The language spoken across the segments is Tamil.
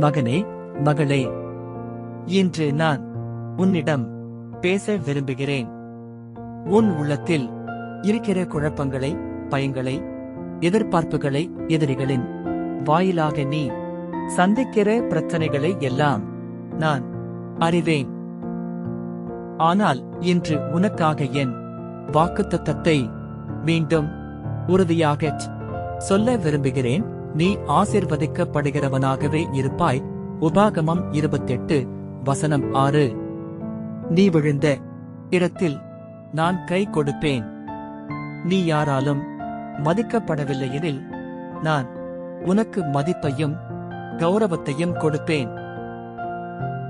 மகனே மகளே இன்று நான் உன்னிடம் பேச விரும்புகிறேன். உன் உள்ளத்தில் இருக்கிற குழப்பங்களை பயங்களை எதிர்பார்ப்புகளை எதிரிகளின் வாயிலாக நீ சந்திக்கிற பிரச்சனைகளை எல்லாம் நான் அறிவேன். ஆனால் இன்று உனக்காக என் வாக்குத்தத்தத்தை மீண்டும் உறுதியாகச் சொல்ல விரும்புகிறேன். நீ ஆசிர்வதிக்கப்படுகிறவனாகவே இருப்பாய். உபாகமம் இருபத்தெட்டு வசனம் ஆறு. நீ விழுந்த இடத்தில் நான் கை கொடுப்பேன். நீ யாராலும் மதிக்கப்படவில்லை எனில் நான் உனக்கு மதிப்பையும் கௌரவத்தையும் கொடுப்பேன்.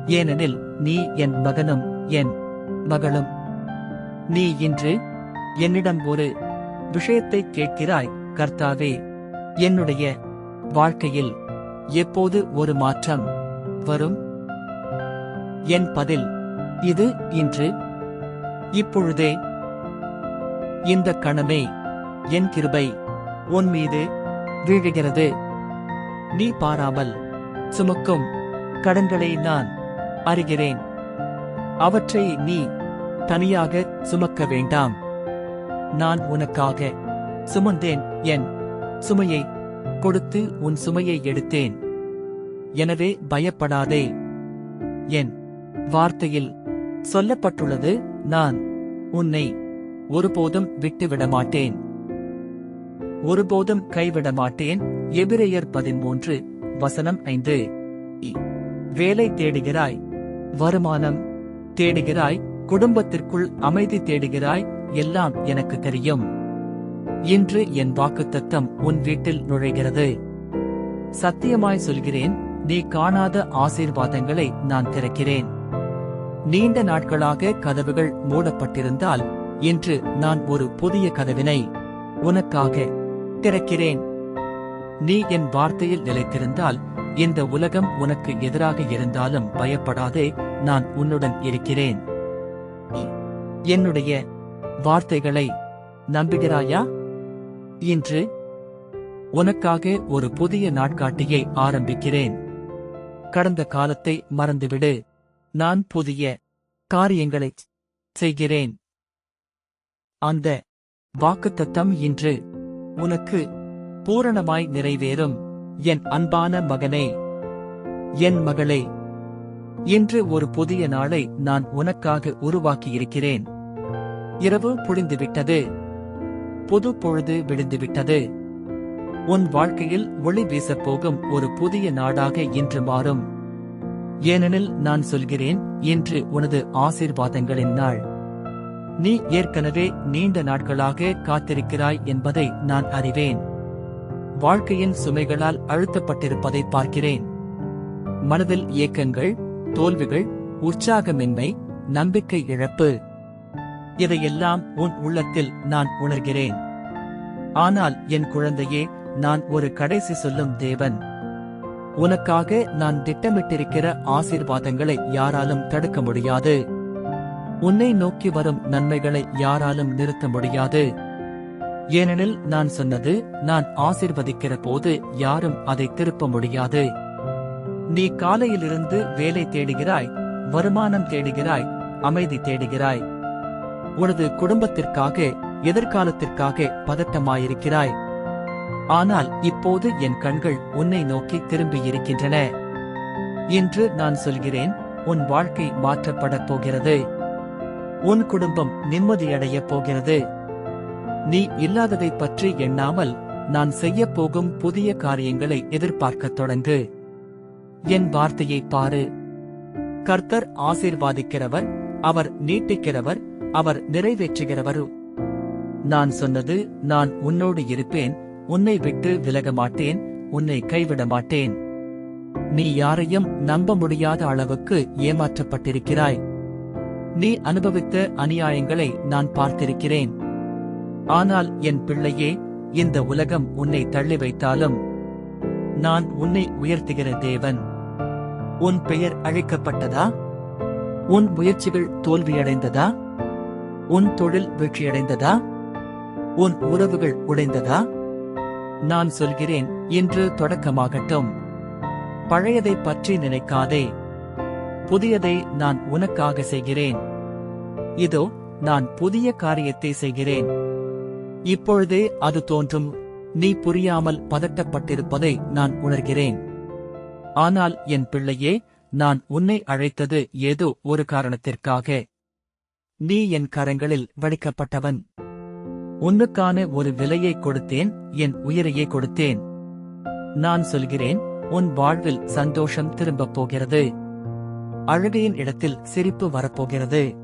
ஏனெனில் நீ என் மகனும் என் மகளும். நீ இன்று என்னிடம் ஒரு விஷயத்தை கேட்கிறாய் கர்த்தாவே. என்னுடைய வாழ்க்கையில் எப்போது ஒரு மாற்றம் வரும்? என் பதில் இது இன்று. இப்பொழுதே. இந்த கணமே என் கிருபை உன் மீது வீழுகிறது. நீ பாராமல் சுமக்கும் கடன்களை நான் அறிகிறேன். அவற்றை நீ தனியாக சுமக்க வேண்டாம். நான் உனக்காக சுமந்தேன் என் சுமையை கொடுத்து உன் சுமையை எடுத்தேன். எனவே பயப்படாதே. என் வார்த்தையில் சொல்லப்பட்டுள்ளது நான் உன்னை ஒருபோதும் விட்டுவிட மாட்டேன் ஒருபோதும் கைவிட மாட்டேன் எபிரேயர் பதிமூன்று வசனம் ஐந்து. வேலை தேடுகிறாய் வருமானம் தேடுகிறாய் குடும்பத்திற்குள் அமைதி தேடுகிறாய் எல்லாம் எனக்கு தெரியும். இன்று என் வாக்குத்தத்தம் உன் வீட்டில் நுழைகிறது. சத்தியமாய் சொல்கிறேன் நீ காணாத ஆசீர்வாதங்களை நான் திறக்கிறேன். நீண்ட நாட்களாக கதவுகள் மூடப்பட்டிருந்தால் இன்று நான் ஒரு புதிய கதவினை உனக்காக திறக்கிறேன். நீ என் வார்த்தையில் நிலைத்திருந்தால் இந்த உலகம் உனக்கு எதிராக இருந்தாலும் பயப்படாதே நான் உன்னுடன் இருக்கிறேன். என்னுடைய வார்த்தைகளை நம்புகிறாயா? இன்று உனக்காக ஒரு புதிய நாட்காட்டியை ஆரம்பிக்கிறேன். கடந்த காலத்தை மறந்துவிடு. நான் புதிய காரியங்களைச் செய்கிறேன். அந்த வாக்குத்தத்தம் இன்று உனக்கு பூரணமாய் நிறைவேறும். என் அன்பான மகனே என் மகளே இன்று ஒரு புதிய நாளை நான் உனக்காக உருவாக்கியிருக்கிறேன். இரவு புழிந்துவிட்டது. புது பொழுது விழுந்துவிட்டது. உன் வாழ்க்கையில் ஒளி வீசப் போகும் ஒரு புதிய நாடாக இன்று மாறும். ஏனெனில் நான் சொல்கிறேன் இன்று உனது ஆசீர்வாதங்களின் நாள். நீ ஏற்கனவே நீண்ட நாட்களாக காத்திருக்கிறாய் என்பதை நான் அறிவேன். வாழ்க்கையின் சுமைகளால் அழுத்தப்பட்டிருப்பதை பார்க்கிறேன். மனதில் ஏக்கங்கள் தோல்விகள் உற்சாகமின்மை நம்பிக்கை இழப்பு. இதையெல்லாம் உன் உள்ளத்தில் நான் உணர்கிறேன். ஆனால் என் குழந்தையே நான் ஒரு கடைசி சொல்லும் தேவன். உனக்காக நான் திட்டமிட்டிருக்கிற ஆசீர்வாதங்களை யாராலும் தடுக்க முடியாது. உன்னை நோக்கி வரும் நன்மைகளை யாராலும் நிறுத்த முடியாது. ஏனெனில் நான் சொன்னது நான் ஆசிர்வதிக்கிற போது யாரும் அதை திருப்ப முடியாது. நீ காலையிலிருந்து வேலை தேடுகிறாய் வருமானம் தேடுகிறாய் அமைதி தேடுகிறாய். உனது குடும்பத்திற்காக எதிர்காலத்திற்காக பதட்டமாயிருக்கிறாய். ஆனால் இப்போது என் கண்கள் உன்னை நோக்கி திரும்பியிருக்கின்றன. இன்று நான் சொல்கிறேன் உன் வாழ்க்கை மாற்றப்படப் போகிறது. உன் குடும்பம் நிம்மதியடையப் போகிறது. நீ இல்லாததைப் பற்றி எண்ணாமல் நான் செய்யப் போகும் புதிய காரியங்களை எதிர்பார்க்கத் தொடங்கு. என் வார்த்தையை பாரு. கர்த்தர் ஆசீர்வாதிக்கிறவர் அவர் நீட்டிக்கிறவர் அவர் நிறைவேற்றுகிறவரும் நான் சொன்னது நான் உன்னோடு இருப்பேன் உன்னை விட்டு விலக மாட்டேன் உன்னை கைவிட மாட்டேன். நீ யாரையும் நம்ப முடியாத அளவுக்கு ஏமாற்றப்பட்டிருக்கிறாய். நீ அனுபவித்த அநியாயங்களை நான் பார்த்திருக்கிறேன். ஆனால் என் பிள்ளையே இந்த உலகம் உன்னை தள்ளி வைத்தாலும் நான் உன்னை உயர்த்துகிற தேவன். உன் பெயர் அழைக்கப்பட்டதா? உன் முயற்சிகள் தோல்வியடைந்ததா? உன் தொழில் வெற்றியடைந்ததா? உன் உறவுகள் உடைந்ததா? நான் சொல்கிறேன் இன்று தொடக்கமாகட்டும். பழையதைப் பற்றி நினைக்காதே. புதியதை நான் உனக்காக செய்கிறேன். இதோ நான் புதிய காரியத்தை செய்கிறேன். இப்பொழுதே அது தோன்றும். நீ புரியாமல் பதட்டப்பட்டிருப்பதை நான் உணர்கிறேன். ஆனால் என் பிள்ளையே நான் உன்னை அழைத்தது ஏதோ ஒரு காரணத்திற்காக. நீ என் கரங்களில் வடிக்கப்பட்டவன். உன்னுக்கான ஒரு விலையை கொடுத்தேன் என் உயிரையே கொடுத்தேன். நான் சொல்கிறேன் உன் வாழ்வில் சந்தோஷம் திரும்பப் போகிறது. அழுகையின் இடத்தில் சிரிப்பு வரப்போகிறது.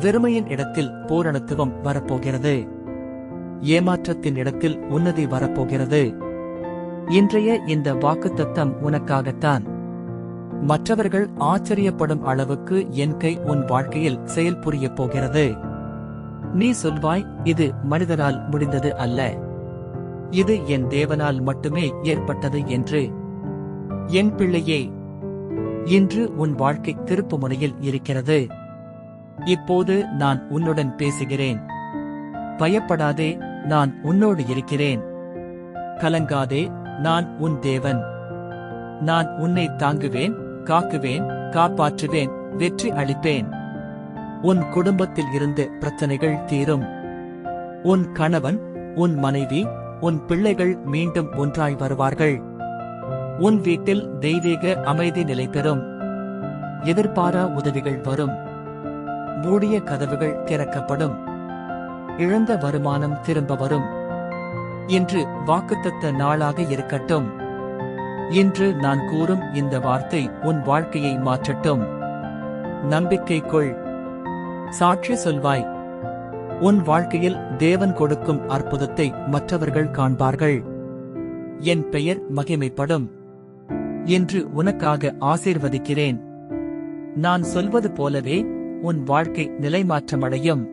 வெறுமையின் இடத்தில் பூரணத்துவம் வரப்போகிறது. ஏமாற்றத்தின் இடத்தில் உன்னதி வரப்போகிறது. இன்றைய இந்த வாக்குத்தத்தம் உனக்காகத்தான். மற்றவர்கள் ஆச்சரியப்படும் அளவுக்கு என் கை உன் வாழ்க்கையில் செயல் போகிறது. நீ சொல்வாய் இது மனிதனால் முடிந்தது அல்ல. இது என் தேவனால் மட்டுமே ஏற்பட்டது என்று. என் பிள்ளையே இன்று உன் வாழ்க்கை திருப்பு முனையில் இருக்கிறது. இப்போது நான் உன்னுடன் பேசுகிறேன். பயப்படாதே நான் உன்னோடு இருக்கிறேன். கலங்காதே நான் உன் தேவன். நான் உன்னை தாங்குவேன். காக்குவேன் காப்பாற்றுவேன் வெற்றி அளிப்பேன். உன் குடும்பத்தில் இருந்து பிரச்சனைகள் தீரும். உன் கணவன் உன் மனைவி உன் பிள்ளைகள் மீண்டும் ஒன்றாய் வருவார்கள். உன் வீட்டில் தெய்வீக அமைதி நிலை பெறும். எதிர்பாரா உதவிகள் வரும். மூடிய கதவுகள் திறக்கப்படும். இழந்த வருமானம் திரும்ப வரும். இன்று வாக்குத்தத்த நாளாக இருக்கட்டும். இன்று நான் கூறும் இந்த வார்த்தை உன் வாழ்க்கையை மாற்றட்டும். நம்பிக்கை கொள் சாட்சி சொல்வாய். உன் வாழ்க்கையில் தேவன் கொடுக்கும் அற்புதத்தை மற்றவர்கள் காண்பார்கள். என் பெயர் மகிமைப்படும். என்று உனக்காக ஆசீர்வதிக்கிறேன். நான் சொல்வது போலவே உன் வாழ்க்கை நிலைமாற்றமடையும்.